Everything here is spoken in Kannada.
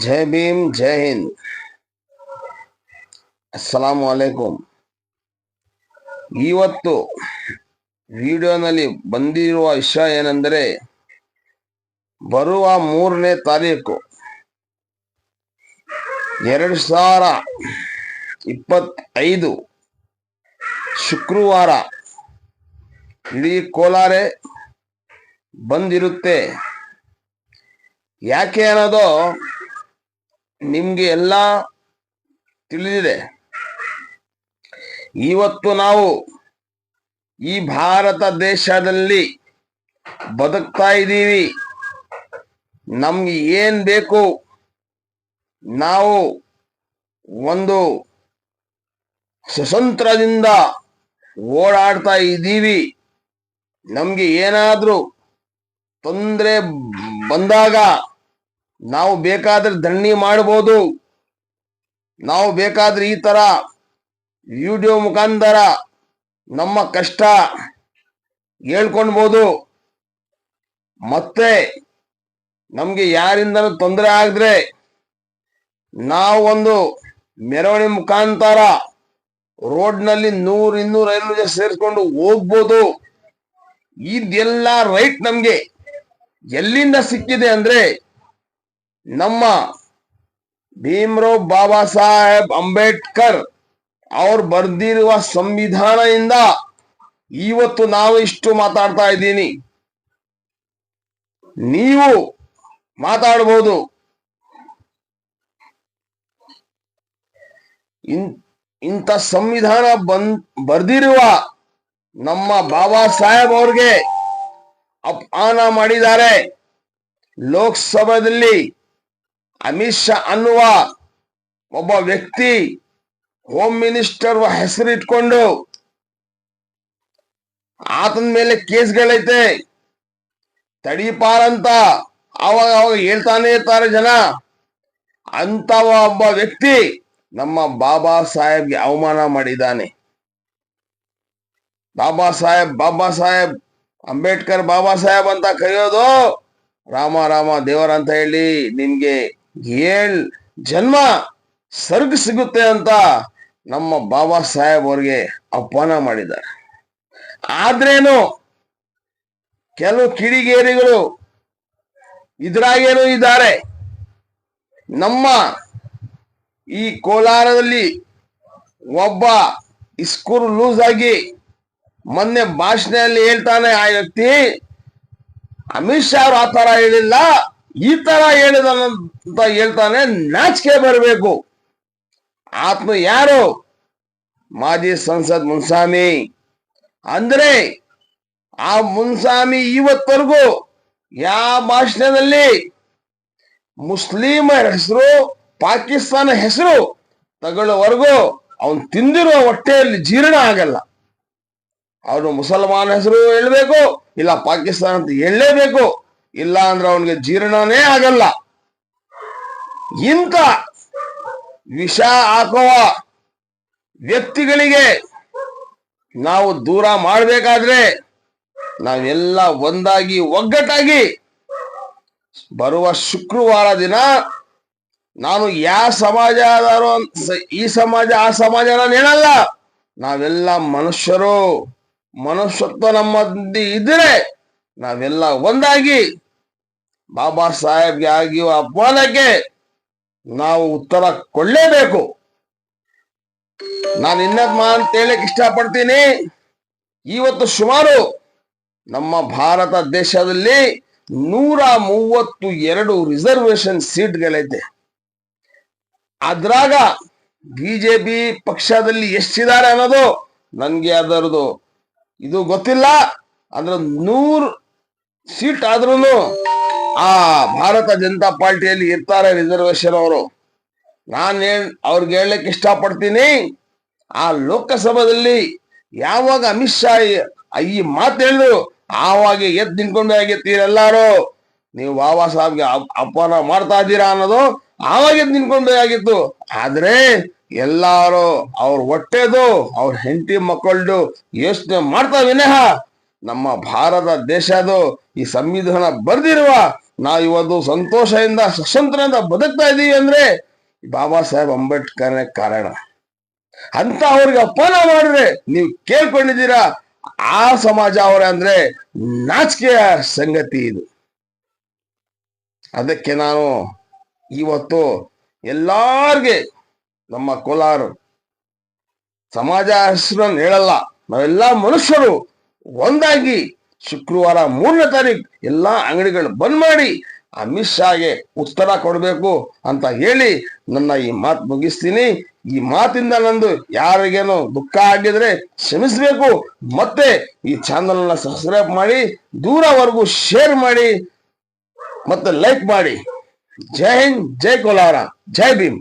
ಜೈ ಭೀಮ್, ಜೈ ಹಿಂದ್. ಅಸ್ಸಲಾಮು ಅಲೈಕುಂ ಇವತ್ತು ವಿಡಿಯೋನಲ್ಲಿ ಬಂದಿರುವ ವಿಷಯ ಏನೆಂದರೆ, ಬರುವ ಮೂರನೇ ತಾರೀಕು ಎರಡು ಸಾವಿರ ಇಪ್ಪತ್ತೈದು ಶುಕ್ರವಾರ ಇಡೀ ಕೋಲಾರೆ ಬಂದಿರುತ್ತೆ. ಯಾಕೆ ಅನ್ನೋದು ನಿಮ್ಗೆ ಎಲ್ಲ ತಿಳಿದಿದೆ. ಇವತ್ತು ನಾವು ಈ ಭಾರತ ದೇಶದಲ್ಲಿ ಬದುಕ್ತಾ ಇದ್ದೀವಿ. ನಮ್ಗೆ ಏನ್ ಬೇಕು? ನಾವು ಒಂದು ಸ್ವತಂತ್ರದಿಂದ ಓಡಾಡ್ತಾ ಇದ್ದೀವಿ. ನಮ್ಗೆ ಏನಾದ್ರೂ ತೊಂದರೆ ಬಂದಾಗ ನಾವು ಬೇಕಾದ್ರೆ ದಣ್ಣಿ ಮಾಡ್ಬೋದು. ನಾವು ಬೇಕಾದ್ರೆ ಈ ತರ ವಿಡಿಯೋ ಮುಖಾಂತರ ನಮ್ಮ ಕಷ್ಟ ಹೇಳ್ಕೊಳ್ಬೋದು ಮತ್ತೆ ನಮ್ಗೆ ಯಾರಿಂದ ತೊಂದರೆ ಆಗದ್ರೆ ನಾವು ಒಂದು ಮೆರವಣಿಗೆ ಮುಖಾಂತರ ರೋಡ್ನಲ್ಲಿ ನೂರು, ಇನ್ನೂರ ಜನ ಸೇರಿಸ್ಕೊಂಡು ಹೋಗ್ಬೋದು. ಇದೆಲ್ಲ ರೈಟ್ ನಮ್ಗೆ. ಎಲ್ಲಿಂದ ಸಿಕ್ಕಿದೆ ಅಂದ್ರೆ ನಮ್ಮ ಭೀಮರಾವ್ ಬಾಬಾ ಸಾಹೇಬ್ ಅಂಬೇಡ್ಕರ್ ಅವ್ರು ಬರ್ದಿರುವ ಸಂವಿಧಾನದಿಂದ ಇವತ್ತು ನಾವು ಇಷ್ಟು ಮಾತಾಡ್ತಾ ಇದ್ದೀನಿ. ನೀವು ಮಾತಾಡಬಹುದು ಇಂಥ ಸಂವಿಧಾನ ಬಂದ್, ಬರ್ದಿರುವ ನಮ್ಮ ಬಾಬಾ ಸಾಹೇಬ್ ಅವ್ರಿಗೆ ಅಪಮಾನ ಮಾಡಿದ್ದಾರೆ. ಲೋಕಸಭೆಯಲ್ಲಿ ಅಮಿತ್ ಶಾ ಅನ್ನುವ ಒಬ್ಬ ವ್ಯಕ್ತಿ ಹೋಮ್ ಮಿನಿಸ್ಟರ್ ಹೆಸರಿಟ್ಕೊಂಡು ಆತನ ಮೇಲೆ ಕೇಸ್ಗಳೈತೆ. ತಡೀಪಾರಂತ ಅವಾಗ ಅವಾಗ ಹೇಳ್ತಾನೆ ಇರ್ತಾರೆ ಜನ. ಅಂತ ಒಬ್ಬ ವ್ಯಕ್ತಿ ನಮ್ಮ ಬಾಬಾ ಸಾಹೇಬ್ಗೆ ಅವಮಾನ ಮಾಡಿದ್ದಾನೆ. ಬಾಬಾ ಸಾಹೇಬ್ ಬಾಬಾ ಸಾಹೇಬ್, ಅಂಬೇಡ್ಕರ್ ಬಾಬಾ ಸಾಹೇಬ್ ಅಂತ ಕರೆಯೋದು ರಾಮ ರಾಮ ದೇವರ ಅಂತ ಹೇಳಿ ನಿನ್ಗೆ ಏಳ್ ಜನ್ಮ ಸರ್ಗ್ ಸಿಗುತ್ತೆ ಅಂತ ನಮ್ಮ ಬಾಬಾ ಸಾಹೇಬ್ ಅವ್ರಿಗೆ ಅಪಮಾನ ಮಾಡಿದ್ದಾರೆ. ಆದ್ರೇನು ಕೆಲವು ಕಿಡಿಗೇರಿಗಳು ಇದ್ರಾಗೇನು ಇದ್ದಾರೆ. ನಮ್ಮ ಈ ಕೋಲಾರದಲ್ಲಿ ಒಬ್ಬ ಇಸ್ಕೂರು ಲೂಸ್ ಆಗಿ ಮೊನ್ನೆ ಭಾಷಣೆಯಲ್ಲಿ ಹೇಳ್ತಾನೆ, ಆ ವ್ಯಕ್ತಿ ಅಮಿತ್ ಶಾ ಅವ್ರು ಆ ಹೇಳಿಲ್ಲ. ಈ ತರ ಹೇಳಿದ ಅಂತ ಹೇಳ್ತಾನೆ, ನಾಚಿಕೆ ಬರಬೇಕು. ಆತ್ಮ ಯಾರು? ಮಾಜಿ ಸಂಸದ್ ಮುನ್ಸಾಮಿ. ಅಂದ್ರೆ ಆ ಮುನ್ಸಾಮಿ ಇವತ್ತವರೆಗೂ ಯಾವ ಭಾಷಣದಲ್ಲಿ ಮುಸ್ಲಿಮರ ಹೆಸರು, ಪಾಕಿಸ್ತಾನ ಹೆಸರು ತಗೊಳ್ಳೋವರೆಗೂ ಅವನ್ ತಿಂದಿರುವ ಹೊಟ್ಟೆಯಲ್ಲಿ ಜೀರ್ಣ ಆಗಲ್ಲ. ಅವನು ಮುಸಲ್ಮಾನ ಹೆಸರು ಹೇಳಬೇಕು, ಇಲ್ಲ ಪಾಕಿಸ್ತಾನ ಅಂತ ಹೇಳಲೇಬೇಕು. ಇಲ್ಲ ಅಂದ್ರೆ ಅವನಿಗೆ ಜೀರ್ಣನೇ ಆಗಲ್ಲ. ಇಂಥ ವಿಷ ಹಾಕುವ ವ್ಯಕ್ತಿಗಳಿಗೆ ನಾವು ದೂರ ಮಾಡಬೇಕಾದ್ರೆ ನಾವೆಲ್ಲ ಒಂದಾಗಿ, ಒಗ್ಗಟ್ಟಾಗಿ ಬರುವ ಶುಕ್ರವಾರ ದಿನ ನಾನು ಯಾವ ಸಮಾಜ ಆದಾರೋ ಈ ಸಮಾಜ, ಆ ಸಮಾಜ ನಾನು ಹೇಳಲ್ಲ ನಾವೆಲ್ಲ ಮನುಷ್ಯರು. ಮನುಷ್ಯತ್ವ ನಮ್ಮಲ್ಲಿ ಇದ್ರೆ ನಾವೆಲ್ಲ ಒಂದಾಗಿ ಬಾಬಾ ಸಾಹೇಬ್ಗೆ ಆಗಿರುವ ಅಪಮಾನಕ್ಕೆ ನಾವು ಉತ್ತರ ಕೊಡಲೇಬೇಕು. ನಾನು ಇನ್ನೊಂದು ಅಂತ ಹೇಳಕ್ ಇಷ್ಟಪಡ್ತೀನಿ. ಇವತ್ತು ಸುಮಾರು ನಮ್ಮ ಭಾರತ ದೇಶದಲ್ಲಿ ನೂರ ಮೂವತ್ತು ಎರಡು ರಿಸರ್ವೇಶನ್ ಸೀಟ್ಗಳೈತೆ ಅದ್ರಾಗ ಬಿಜೆಪಿ ಪಕ್ಷದಲ್ಲಿ ಎಷ್ಟಿದ್ದಾರೆ ಅನ್ನೋದು ನನ್ಗೆ ಅದರದು ಇದು ಗೊತ್ತಿಲ್ಲ. ಅಂದ್ರೆ ನೂರ್ ಸೀಟ್ ಆದ್ರೂ ಆ ಭಾರತ ಜನತಾ ಪಾರ್ಟಿಯಲ್ಲಿ ಇರ್ತಾರೆ ರಿಸರ್ವೇಶನ್ ಅವರು. ನಾನೇನ್ ಅವ್ರಿಗೆ ಹೇಳಕ್ ಇಷ್ಟಪಡ್ತೀನಿ, ಆ ಲೋಕಸಭಾದಲ್ಲಿ ಯಾವಾಗ ಅಮಿತ್ ಶಾ ಈ- ಮಾತು ಹೇಳಿದ್ರು, ಆವಾಗ ಎದ್ದು ನಿಂತ್ಕೊಂಡು ಎಲ್ಲಾರು. ನೀವು ಬಾಬಾ ಸಾಹೇಬ್ಗೆ ಅಪಾನ ಮಾಡ್ತಾ ಇದ್ದೀರಾ ಅನ್ನೋದು ಆವಾಗ ಎದ್ದು ನಿಂತ್ಕೊಂಡು ಆಗಿತ್ತು. ಆದ್ರೆ ಎಲ್ಲಾರು ಅವ್ರ ಹೊಟ್ಟೆದು, ಅವ್ರ ಹೆಂಡತಿ ಮಕ್ಕಳ್ದು ಯೋಚನೆ ಮಾಡ್ತಾ ವಿನಃ ನಮ್ಮ ಭಾರತ ದೇಶದು ಈ ಸಂವಿಧಾನ ಬರ್ದಿರುವ ನಾ ಇವತ್ತು ಸಂತೋಷದಿಂದ ಸ್ವತಂತ್ರದಿಂದ ಬದುಕ್ತಾ ಇದ್ದೀವಿ ಅಂದ್ರೆ ಬಾಬಾ ಸಾಹೇಬ್ ಅಂಬೇಡ್ಕರ್ ಕಾರಣ. ಅಂತ ಅವ್ರಿಗೆ ಅಪಮಾನ ಮಾಡಿದ್ರೆ ನೀವು ಕೇಳ್ಕೊಂಡಿದ್ದೀರಾ? ಆ ಸಮಾಜ ಅವರ ಅಂದ್ರೆ ನಾಚಿಕೆಯ ಸಂಗತಿ ಇದು. ಅದಕ್ಕೆ ನಾನು ಇವತ್ತು ಎಲ್ಲಾರ್ಗೆ ನಮ್ಮ ಕೋಲಾರ ಸಮಾಜ ಹೆಸರನ್ನು ಹೇಳಲ್ಲ. ನಾವೆಲ್ಲ ಮನುಷ್ಯರು ಒಂದಾಗಿ ಶುಕ್ರವಾರ ಮೂರನೇ ತಾರೀಕು ಎಲ್ಲಾ ಅಂಗಡಿಗಳು ಬಂದ್ ಮಾಡಿ ಅಮಿತ್ ಶಾಗೆ ಉತ್ತರ ಕೊಡಬೇಕು ಅಂತ ಹೇಳಿ ನನ್ನ ಈ ಮಾತು ಮುಗಿಸ್ತೀನಿ. ಈ ಮಾತಿಂದ ನಂದು ಯಾರಿಗೇನು ದುಃಖ ಆಗಿದ್ರೆ ಕ್ಷಮಿಸಬೇಕು. ಮತ್ತೆ ಈ ಚಾನಲ್ನ ಸಬ್ಸ್ಕ್ರೈಬ್ ಮಾಡಿ, ದೂರವರೆಗೂ ಶೇರ್ ಮಾಡಿ, ಮತ್ತೆ ಲೈಕ್ ಮಾಡಿ. ಜೈ ಹಿಂದ್, ಜೈ ಕೋಲಾರ, ಜೈ ಭೀಮ್.